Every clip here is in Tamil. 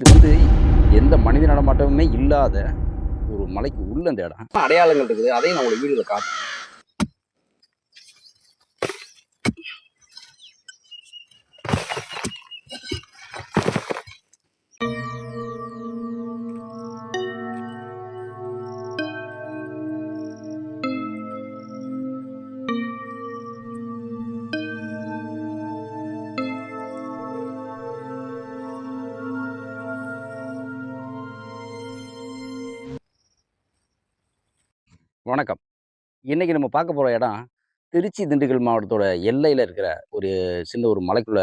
இது வந்து எந்த மனித நடமாட்டமுமே இல்லாத ஒரு மலைக்கு உள்ள அந்த இடம். அடையாளங்கள் இருக்குது. அதையும் நான் உங்களுக்கு வீடியோவில் காட்டுறேன். வணக்கம். இன்றைக்கி நம்ம பார்க்க போகிற இடம் திருச்சி திண்டுக்கல் மாவட்டத்தோட எல்லையில் இருக்கிற ஒரு சின்ன ஒரு மலைக்குள்ள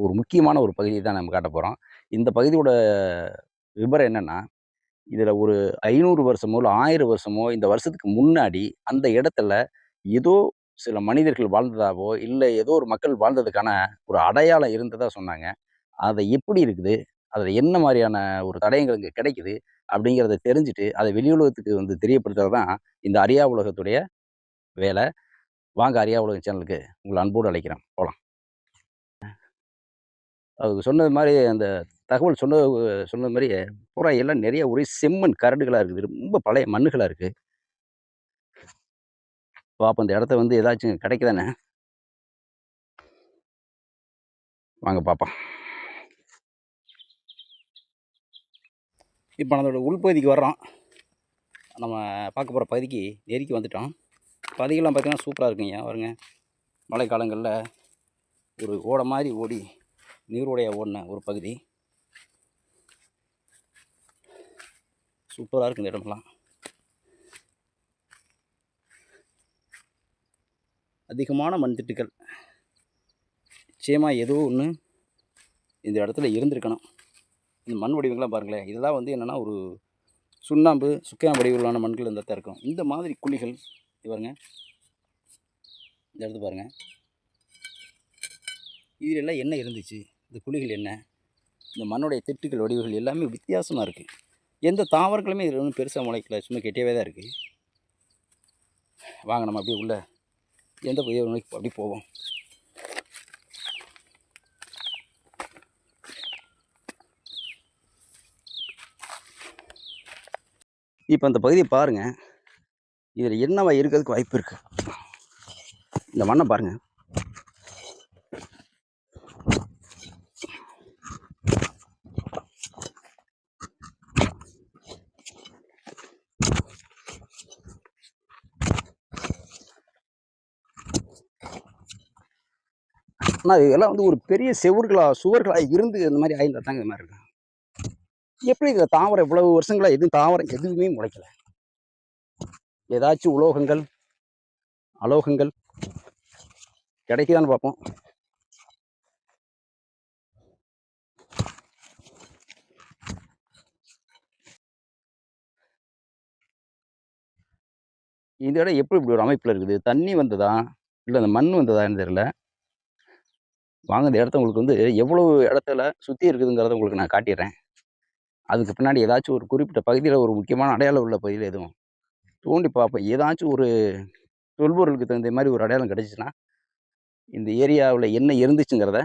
ஒரு முக்கியமான ஒரு பகுதியை தான் நம்ம காட்ட போகிறோம் இந்த பகுதியோட விபரம் என்னென்னா இதில் ஒரு ஐநூறு வருஷமோ இல்லை ஆயிரம் வருஷமோ இந்த வருஷத்துக்கு முன்னாடி அந்த இடத்துல ஏதோ சில மனிதர்கள் வாழ்ந்ததாவோ இல்லை ஏதோ ஒரு மக்கள் வாழ்ந்ததுக்கான ஒரு அடையாளம் இருந்ததாக சொன்னாங்க. அதை எப்படி இருக்குது? அதில் என்ன மாதிரியான ஒரு தடயங்கள் இங்கே கிடைக்குது? அப்படிங்கிறத தெரிஞ்சுட்டு அதை வெளி உலகத்துக்கு வந்து தெரியப்படுத்துறது தான் இந்த அரியா உலகத்துடைய வேலை. வாங்க அரியா உலகம் சேனலுக்கு உங்களை அன்போடு அழைக்கிறேன். போகலாம் அது சொன்னது மாதிரி அந்த தகவல் சொன்ன சொன்னது மாதிரி பூரா எல்லாம் நிறைய ஒரே செம்மண் கரடுகளாக இருக்குது. ரொம்ப பழைய மண்ணுகளாக இருக்குது பார்ப்போம் இந்த இடத்த வந்து ஏதாச்சும் கிடைக்குதானே? வாங்க பார்ப்போம் இப்போ அதோட உள்பகுதிக்கு வர்றோம். நம்ம பார்க்க போகிற பகுதிக்கு நெருக்கி வந்துட்டோம். பகுதிகள்லாம் பார்த்தீங்கன்னா சூப்பராக இருக்குங்க. பாருங்க. மழைக்காலங்களில் ஒரு ஓடை மாதிரி ஓடி நீரோடையாக ஓடின ஒரு பகுதி. சூப்பராக இருக்கு இந்த இடமெல்லாம் அதிகமான மண் திட்டுக்கள் நிச்சயமாக ஏதோ ஒன்று இந்த இடத்துல இருந்திருக்கணும். இந்த மண் வடிவங்கள்லாம் பாருங்களேன். இதெல்லாம் வந்து என்னென்னா ஒரு சுண்ணாம்பு சுக்கையான வடிவிலான மண்கள் இந்த தான் இருக்கும். இந்த மாதிரி குழிகள் இது பாருங்க. இந்த இடத்து பாருங்க. இதில் எல்லாம் என்ன இருந்துச்சு? இந்த குழிகள் என்ன? இந்த மண்ணுடைய திட்டுகள் வடிவுகள் எல்லாமே வித்தியாசமாக இருக்குது எந்த தாவரங்களுமே இதில் ஒன்றும் பெருசாக முளைக்கல சும்மா கெட்டியவே தான் இருக்குது வாங்க நம்ம அப்படியே உள்ள எந்த பகுதியை நோக்கி அப்படி போவோம். இப்போ அந்த பகுதியை பாருங்கள் இதில் என்னவா இருக்கிறதுக்கு வாய்ப்பு இருக்குது இந்த மண்ணை பாருங்கள் ஆனால் இதெல்லாம் வந்து ஒரு பெரிய செவர்களாக சுவர்களா இருந்து இந்த மாதிரி ஆயிருந்தா தாங்க மாதிரி இருக்கும் எப்படி இதில் தாவரம் இவ்வளவு வருஷங்களா எதுவும் தாவரம் எதுவுமே முளைக்கல. ஏதாச்சும் உலோகங்கள் அலோகங்கள் கிடைக்குதான்னு பார்ப்போம். இந்த இடம் எப்படி இப்படி ஒரு அமைப்பில் இருக்குது? தண்ணி வந்ததா? இல்லை அந்த மண் வந்ததான்னு தெரியல. வாங்க இந்த இடத்த உங்களுக்கு வந்து எவ்வளவு இடத்துல சுற்றி இருக்குதுங்கிறத உங்களுக்கு நான் காட்டிடுறேன். அதுக்கு பின்னாடி ஏதாச்சும் ஒரு குறிப்பிட்ட பகுதியில் ஒரு முக்கியமான அடையாளம் உள்ள பகுதியில் எதுவும் தோண்டி பார்ப்போம். ஏதாச்சும் ஒரு தொல்பொருளுக்கு தகுந்த மாதிரி ஒரு அடையாளம் கிடைச்சிச்சுன்னா இந்த ஏரியாவில் என்ன இருந்துச்சுங்கிறத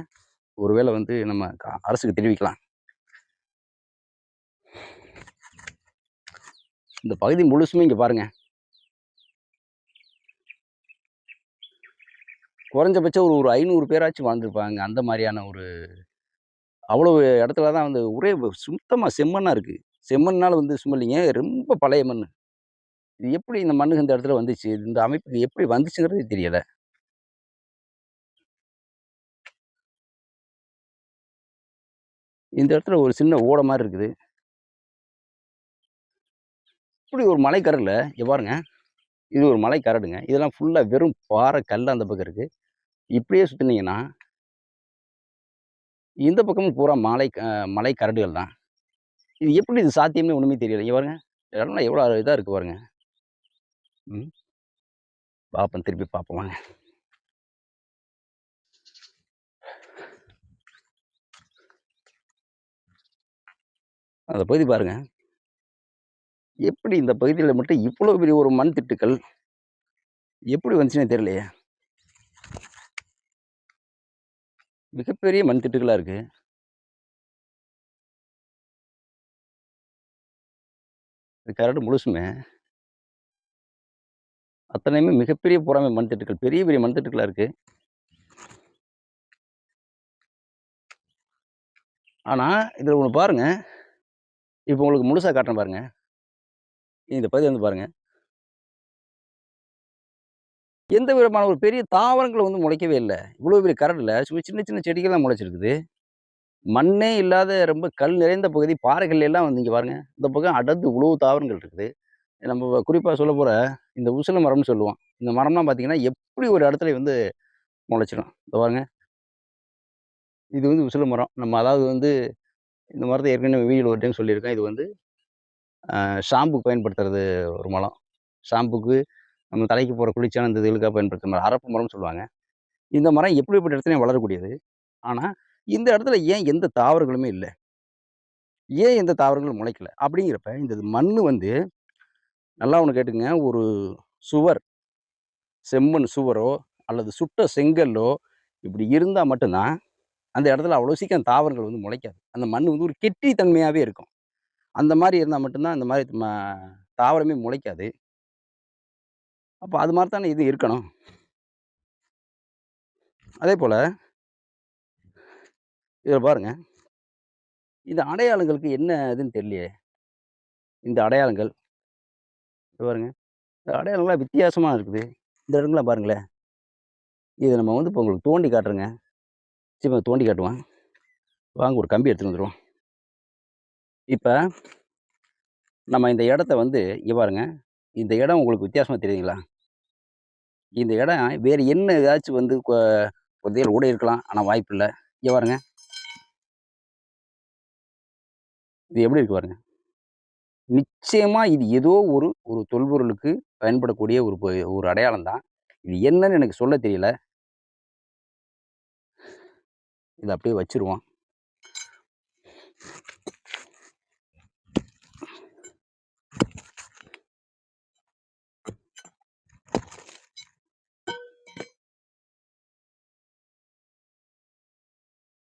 ஒருவேளை வந்து நம்ம அரசுக்கு தெரிவிக்கலாம். இந்த பகுதி முழுசுமே இங்கே பாருங்க. குறைஞ்சபட்சம் ஒரு ஒரு ஐநூறு பேராச்சும் வாழ்ந்துருப்பாங்க. அந்த மாதிரியான ஒரு அவ்வளோ இடத்துல தான் வந்து ஒரே சுத்தமாக செம்மண்ணாக இருக்குது செம்மண்ணால் வந்து சும்மா இல்லைங்க ரொம்ப பழைய மண் இது எப்படி இந்த மண்ணுக்கு இந்த இடத்துல வந்துச்சு? இந்த அமைப்புக்கு எப்படி வந்துச்சுங்கிறதே தெரியலை. இந்த இடத்துல ஒரு சின்ன ஓடை மாதிரி இருக்குது. இப்படி ஒரு மலைக்கரடில் எவ்வாறுங்க இது ஒரு மலைக்கரடுங்க இதெல்லாம் ஃபுல்லாக வெறும் பாறை கல் அந்த பக்கம் இருக்குது இப்படியே சுற்றுனீங்கன்னா இந்த பக்கமும் பூரா மலை க- மலை கரடுகள் தான். இது எப்படி இது சாத்தியமே ஒன்றுமே தெரியல. இங்கே பாருங்க. இடம்லாம் எவ்வளோ இதாக இருக்குது பாருங்க. ம். பார்ப்போம் திருப்பி பார்ப்போம் வாங்க. அந்த பகுதி பாருங்க. எப்படி இந்த பகுதியில் மட்டும் இவ்வளோ பெரிய ஒரு மண் திட்டுக்கள் எப்படி வந்துச்சுன்னே தெரியலையே. மிகப்பெரிய மண் திட்டுகளாக இருக்குது இது கரடு முழுசுமே அத்தனையுமே மிகப்பெரிய பூராமே மண் திட்டுக்கள் பெரிய பெரிய மண் திட்டுகளாக இருக்குது ஆனால் இதில் ஒன்று பாருங்கள் இப்போ உங்களுக்கு முழுசாக காட்டுறேன் பாருங்கள் இந்த பகுதி வந்து பாருங்கள் எந்த விதமான ஒரு பெரிய தாவரங்களை வந்து முளைக்கவே இல்லை. இவ்வளோ பெரிய கரடில் சும்மா சின்ன சின்ன செடிகள் தான் முளைச்சிருக்குது. மண்ணே இல்லாத ரொம்ப கல் நிறைந்த பகுதி பாறைகள் எல்லாம் வந்து இங்கே பாருங்கள் இந்த பக்கம் அடர்ந்து உழவு தாவரங்கள் இருக்குது. நம்ம குறிப்பாக சொல்ல போகிற இந்த உசில மரம்னு சொல்லுவோம். இந்த மரம்லாம் பார்த்தீங்கன்னா எப்படி ஒரு இடத்துல வந்து முளைச்சிடும். இந்த பாருங்க. இது வந்து உசில மரம். நம்ம அதாவது வந்து இந்த மரத்தை ஏற்கனவே வீடியோ ஒரு டைம் சொல்லியிருக்கேன். இது வந்து ஷாம்புக்கு பயன்படுத்துறது ஒரு மரம். ஷாம்புக்கு நம்ம தலைக்கு போகிற குளிச்சான இந்த இதுகளுக்காக பயன்படுத்துகிற மரம் அரப்பு மரம்னு சொல்லுவாங்க. இந்த மரம் எப்படிப்பட்ட இடத்துலையும் வளரக்கூடியது? ஆனால் இந்த இடத்துல ஏன் எந்த தாவரங்களுமே இல்லை? ஏன் எந்த தாவரங்களும் முளைக்கல? அப்படிங்கிறப்ப இந்த மண் வந்து நல்லா ஒன்று கேட்டுங்க ஒரு சுவர் செம்மண் சுவரோ அல்லது சுட்ட செங்கல்லோ இப்படி இருந்தால் மட்டும்தான் அந்த இடத்துல அவ்வளோ சீக்கிரம் தாவரங்கள் வந்து முளைக்காது. அந்த மண் வந்து ஒரு கெட்டி தன்மையாகவே இருக்கும். அந்த மாதிரி இருந்தால் மட்டும்தான் அந்த மாதிரி தாவரமே முளைக்காது. அப்போ அது மாதிரி தானே இது இருக்கணும். அதே போல் இதில் பாருங்க. இந்த அடையாளங்களுக்கு என்ன இதுன்னு தெரியலையே. இந்த அடையாளங்கள். பாருங்கள் பாருங்க. இந்த அடையாளங்கள்லாம் வித்தியாசமாக இருக்குது. இந்த இடங்கள்லாம் பாருங்களேன். இதை நம்ம வந்து இப்போ உங்களுக்கு தோண்டி காட்டுறேங்க. சரி இப்போ தோண்டி காட்டுவான் வாங்க ஒரு கம்பி எடுத்துகிட்டு வந்துடுவோம் இப்போ நம்ம இந்த இடத்த வந்து இங்கே பாருங்க. இந்த இடம் உங்களுக்கு வித்தியாசமாக தெரியுதுங்களா? இந்த இடம் வேறு என்ன ஏதாச்சும் வந்து கொ- புதையல் கூட இருக்கலாம். ஆனால் வாய்ப்பு இல்லை. இங்கே பாருங்க. இது எப்படி இருக்கு பாருங்க. நிச்சயமாக இது ஏதோ ஒரு ஒரு தொல்பொருளுக்கு பயன்படக்கூடிய ஒரு ஒரு அடையாளம் தான். இது என்னன்னு எனக்கு சொல்ல தெரியல. இதை அப்படியே வச்சிருவோம்.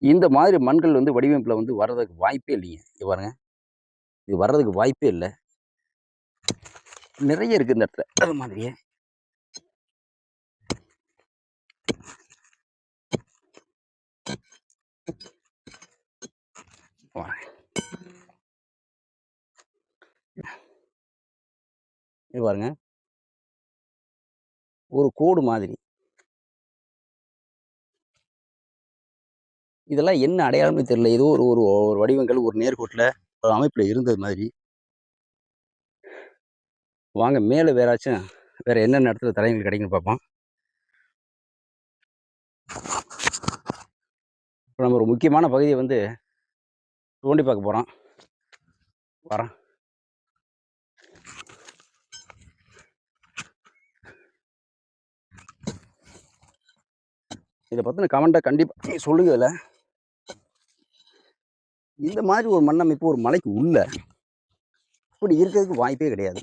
இந்த மாதிரி மண்கள் வந்து வடிவமைப்பில் வந்து வர்றதுக்கு வாய்ப்பே இல்லைங்க. இங்க பாருங்க. இது வர்றதுக்கு வாய்ப்பே இல்லை. நிறைய இருக்குது இந்த இடத்துல. அது மாதிரியே. இது பாருங்க. ஒரு கோடு மாதிரி. இதெல்லாம் என்ன அடையாளம்னு தெரியல. ஏதோ ஒரு ஒரு ஒரு வடிவங்கள் ஒரு நேர்கோட்டில் ஒரு அமைப்பில் இருந்தது மாதிரி. வாங்க மேலே வேறாச்சும் வேற என்னென்ன இடத்துல தலைமைகள் கிடைக்குன்னு பார்ப்போம். இப்போ நம்ம ஒரு முக்கியமான பகுதியை வந்து தோண்டி பார்க்க போகிறோம் வரேன். இதை பற்றின கமெண்ட்டை கண்டிப்பாக நீங்கள் சொல்லுங்கள் இதில். இந்த மாதிரி ஒரு மண்ணமைப்பு ஒரு மலைக்கு உள்ள இப்படி இருக்கிறதுக்கு வாய்ப்பே கிடையாது.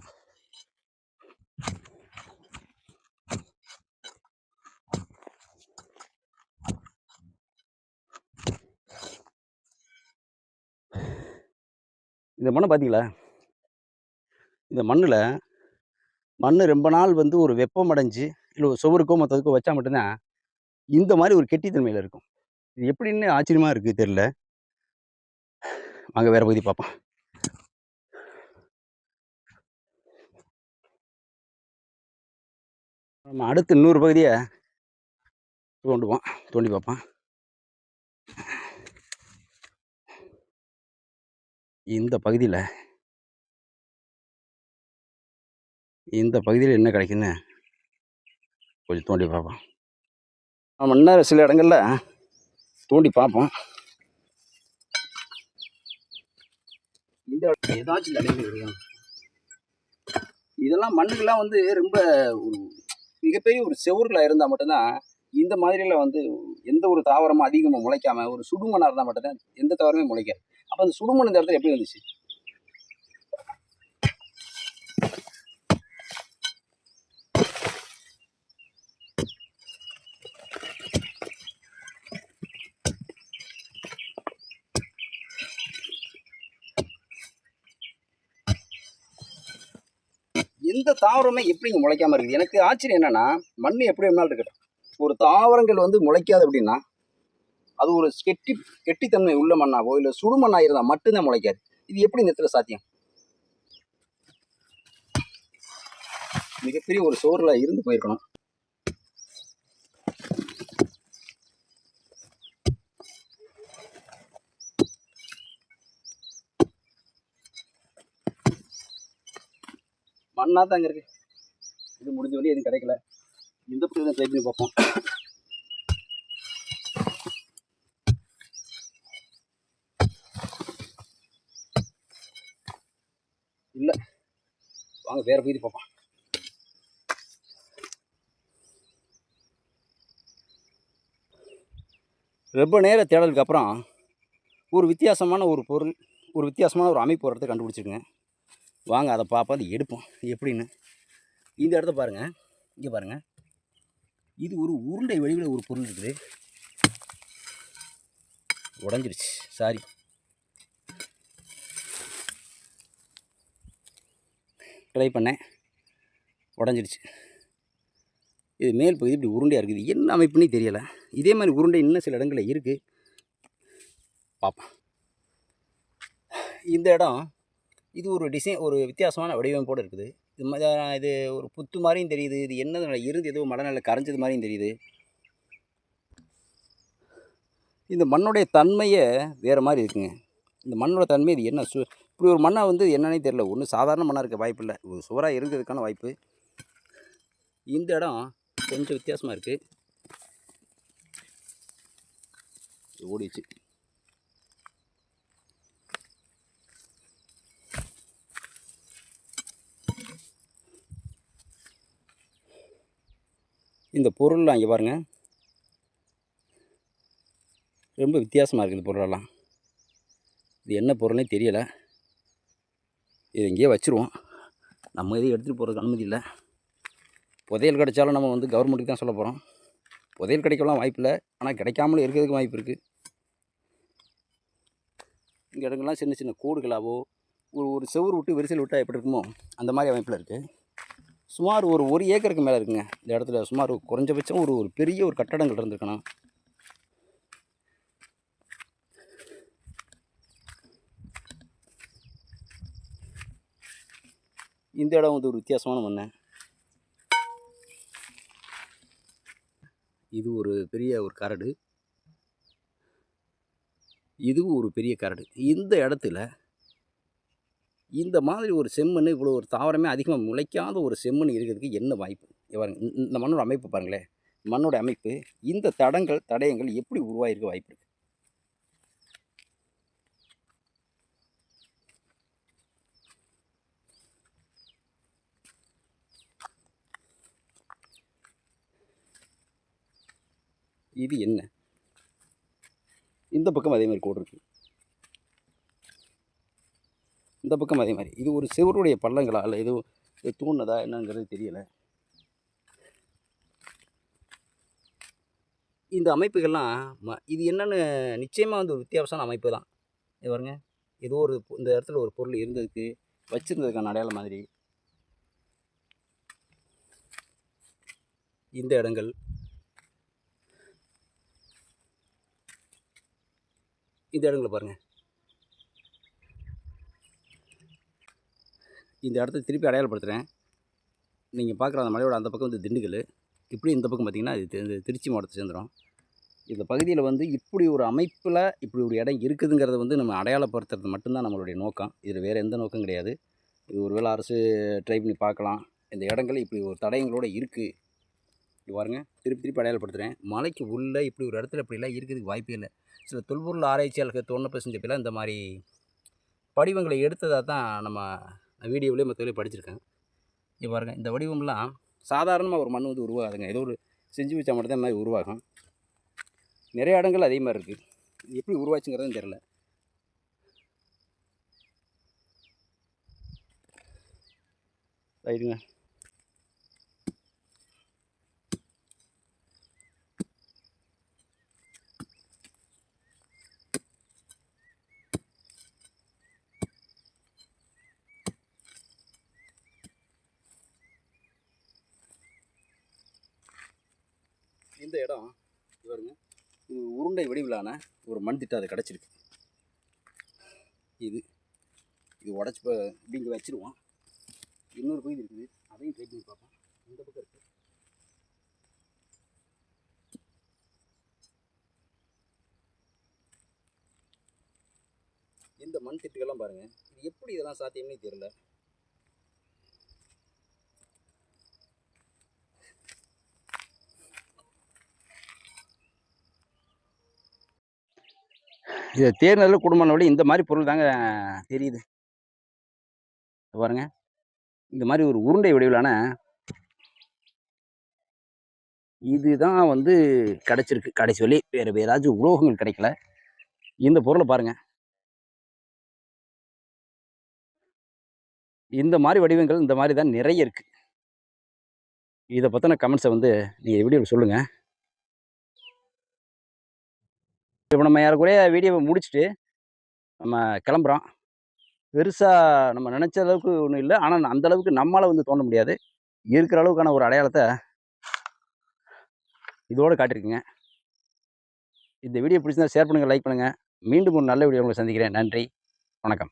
இந்த மண்ணை பார்த்தீங்களா? இந்த மண்ணில் மண் ரொம்ப நாள் வந்து ஒரு வெப்பம் அடைஞ்சு இல்லை ஒரு சுவருக்கோ மற்றதுக்கோ வச்சா மட்டும்தான் இந்த மாதிரி ஒரு கெட்டித்தன்மையில் இருக்கும். இது எப்படின்னு ஆச்சரியமாக இருக்குது தெரில வாங்க வேறு பகுதி பார்ப்போம் நம்ம அடுத்து இன்னொரு பகுதியை தோண்டுவோம். தோண்டி பார்ப்போம் இந்த பகுதியில் இந்த பகுதியில் என்ன கிடைக்குன்னு கொஞ்சம் தோண்டி பார்ப்போம் நம்ம இன்னும் சில இடங்களில் தோண்டி பார்ப்போம் இந்த இடத்துல ஏதாச்சும் தலைமை இருக்கும் இதெல்லாம் மண்ணுக்கெல்லாம் வந்து ரொம்ப ஒரு மிகப்பெரிய ஒரு செவுறுல இருந்தால் மட்டும்தான் இந்த மாதிரிலாம் வந்து எந்த ஒரு தாவரமும் அதிகமாக முளைக்காமல் ஒரு சுடுமண்ணாக இருந்தால் மட்டும்தான் எந்த தாவரமே முளைக்காது. அப்போ அந்த சுடுமண் இந்த இடத்துல எப்படி வந்துச்சு? எந்த தாவரமே எப்படிங்க முளைக்காமல் இருக்குது? எனக்கு ஆச்சரியம் என்னென்னா மண் எப்படி வேணாலும் இருக்கட்டும். ஒரு தாவரங்கள் வந்து முளைக்காது அப்படின்னா அது ஒரு கெட்டி கெட்டித்தன்மை உள்ள மண்ணாவோ இல்லை சுடு மண்ணாக இருந்தால் மட்டும்தான் முளைக்காது. இது எப்படி இந்த இடத்துல சாத்தியம்? மிகப்பெரிய ஒரு சோறில் இருந்து போயிருக்கணும். மண்ணா தாங்க இருக்கு. இது முடிஞ்ச வழி எதுவும் கிடைக்கல. இந்த பக்கம் ட்ரை பண்ணி பார்ப்போம். இல்லை. வாங்க வேறு பகுதி பார்ப்போம். ரொம்ப நேர தேடலுக்கு அப்புறம் ஒரு வித்தியாசமான ஒரு பொருள் ஒரு வித்தியாசமான ஒரு அமைப்பு ஒரு கண்டுபிடிச்சிருங்க வாங்க அதை பார்ப்போம் அதை எடுப்போம். எப்படின்னு. இந்த இடத்த பாருங்கள் இங்கே பாருங்கள் இது ஒரு உருண்டை வடிவில் ஒரு பொருள் இருக்குது. உடஞ்சிருச்சு. சாரி ட்ரை பண்ணேன். உடஞ்சிருச்சு. இது மேல் பகுதி இப்படி உருண்டையாக இருக்குது. என்ன அமைப்புன்னே தெரியலை. இதே மாதிரி உருண்டை இன்னும் சில இடங்களில் இருக்குது பார்ப்போம். இந்த இடம் இது ஒரு டிசைன் ஒரு வித்தியாசமான வடிவமைப்போடு இருக்குது. இது மாதிரி இது ஒரு புத்து மாதிரியும் தெரியுது. இது என்னது இருந்து எதுவும் மடநிலை கரைஞ்சது மாதிரியும் தெரியுது. இந்த மண்ணுடைய தன்மையே வேறு மாதிரி இருக்குங்க. இந்த மண்ணோட தன்மை இது என்ன? சு இப்படி ஒரு மண்ணை வந்து என்னன்னே தெரியல. ஒன்றும் சாதாரண மண்ணாக இருக்க வாய்ப்பு இல்லை. ஒரு சுவராக இருக்கிறதுக்கான வாய்ப்பு. இந்த இடம் கொஞ்சம் வித்தியாசமாக இருக்குது ஓடிச்சு இந்த பொருள்லாம் இங்கே பாருங்கள் ரொம்ப வித்தியாசமாக இருக்குது இந்த பொருளெல்லாம். இது என்ன பொருள்னே தெரியலை. இது இங்கேயே வச்சுருவோம். நம்ம எதையும் எடுத்துகிட்டு போகிறதுக்கு அனுமதி இல்லை. புதையல் கிடைச்சாலும் நம்ம வந்து கவர்மெண்ட்டுக்கு தான் சொல்ல போகிறோம் புதையல் கிடைக்கலாம் வாய்ப்பு இல்லை. ஆனால் கிடைக்காமலும் இருக்கிறதுக்கு வாய்ப்பு இருக்குது இங்கே இடங்கள்லாம் சின்ன சின்ன கூடுகளாவோ ஒரு ஒரு செவ்வறு விட்டு விரிசல் விட்டால் எப்படி இருக்குமோ அந்த மாதிரி அமைப்பில் இருக்குது சுமார் ஒரு ஒரு ஏக்கருக்கு மேலே இருக்குங்க. இந்த இடத்துல சுமார் குறைஞ்சபட்சம் ஒரு ஒரு பெரிய ஒரு கட்டடங்கள் இருந்திருக்கணும். இந்த இடம் வந்து ஒரு வித்தியாசமான மண்ணு. இது ஒரு பெரிய ஒரு கரடு. இதுவும் ஒரு பெரிய கரடு. இந்த இடத்துல இந்த மாதிரி ஒரு செம்மண் இவ்வளோ ஒரு தாவரமே அதிகமாக முளைக்காத ஒரு செம்மண் இருக்கிறதுக்கு என்ன வாய்ப்பு? பாருங்க இந்த- மண்ணோட அமைப்பு பாருங்களேன். மண்ணோட அமைப்பு இந்த தடங்கள் தடயங்கள் எப்படி உருவாகிருக்க வாய்ப்பு இருக்குது இது என்ன? இந்த பக்கம் அதே மாதிரி கோடு இருக்குது இந்த பக்கம் அதே மாதிரி. இது ஒரு சிவருடைய பள்ளங்களா? இல்லை எதுவும் இது தூண்ணதா என்னங்கிறது தெரியலை. இந்த அமைப்புகள்லாம் ம இது என்னென்னு நிச்சயமாக வந்து ஒரு வித்தியாசமான அமைப்பு தான். இது பாருங்க. ஏதோ ஒரு இந்த இடத்துல ஒரு பொருள் இருந்ததுக்கு வச்சிருந்ததுக்கான அடையாளம் மாதிரி. இந்த இடங்கள். இந்த இடங்களை பாருங்கள் இந்த இடத்த திருப்பி அடையாளப்படுத்துகிறேன் நீங்கள் பார்க்குற அந்த மலையோட அந்த பக்கம் வந்து திண்டுக்கல். இப்படி இந்த பக்கம் பார்த்திங்கன்னா இது திருச்சி மாவட்டத்தை சேர்ந்துடும் இந்த பகுதியில் வந்து இப்படி ஒரு அமைப்பில் இப்படி ஒரு இடம் இருக்குதுங்கிறத வந்து நம்ம அடையாளப்படுத்துறது மட்டும்தான் நம்மளுடைய நோக்கம். இதில் வேறு எந்த நோக்கம் கிடையாது. இது ஒரு வேளை அரசு ட்ரை பண்ணி பார்க்கலாம் இந்த இடங்கள் இப்படி ஒரு தடயங்களோடு இருக்குது இது பாருங்க. திருப்பி திருப்பி அடையாளப்படுத்துகிறேன் மலைக்கு உள்ளே இப்படி ஒரு இடத்துல இப்படிலாம் இருக்கிறதுக்கு வாய்ப்பே இல்லை. சில தொல்பொருள் ஆராய்ச்சியாளர்கள் தோணப்ப செஞ்சப்பெல்லாம் இந்த மாதிரி படிவங்களை எடுத்ததாக தான் நம்ம வீடியோவிலே மற்றவர்களே படிச்சிருக்கேன். இங்கே பாருங்கள் இந்த வடிவம்லாம் சாதாரணமாக ஒரு மண் வந்து உருவாகுதுங்க. ஏதோ ஒரு செஞ்சு வச்சா மட்டும் தான் இந்த மாதிரி உருவாகும். நிறைய இடங்கள் அதே மாதிரி இருக்குது எப்படி உருவாச்சுங்கிறதும் தெரில ரைட்டுங்க இந்த இடம் இவருங்க இது உருண்டை வடிவிலான ஒரு மண் திட்டம் அது கிடச்சிருக்கு. இது இது உடச்சி இப்படி இங்கே வச்சிருவோம். இன்னொரு பகுதி இருக்குது அதையும் ட்ரை பண்ணி பார்ப்போம். இந்த பக்கம் இருக்குது இந்த மண் திட்டுகள்லாம் பாருங்கள் இது எப்படி இதெல்லாம் சாத்தியம்னே தெரியல. இது தேர்ந்ததில் குடும்பம் விட இந்த மாதிரி பொருள் தாங்க தெரியுது. பாருங்க. இந்த மாதிரி ஒரு உருண்டை வடிவிலான இதுதான் வந்து கிடச்சிருக்கு. கடைசி வழி வேறு ஏதாச்சும் உலோகங்கள் கிடைக்கல. இந்த பொருளை பாருங்க. இந்த மாதிரி வடிவங்கள் இந்த மாதிரி தான் நிறைய இருக்குது இதை பற்றின கமெண்ட்ஸை வந்து நீங்கள் வீடியோவில் சொல்லுங்கள் இப்போ நம்ம ஏறக்குறைய வீடியோவை முடிச்சுட்டு நம்ம கிளம்புறோம். பெருசாக நம்ம நினச்ச அளவுக்கு ஒன்றும் இல்லை. ஆனால் அந்த அளவுக்கு நம்மளால் வந்து தோண்ட முடியாது. இருக்கிற அளவுக்கான ஒரு அடையாளத்தை இதோடு காட்டியிருக்குங்க. இந்த வீடியோ பிடிச்சிருந்தா ஷேர் பண்ணுங்கள் லைக் பண்ணுங்கள் மீண்டும் ஒரு நல்ல வீடியோ உங்களை சந்திக்கிறேன். நன்றி. வணக்கம்.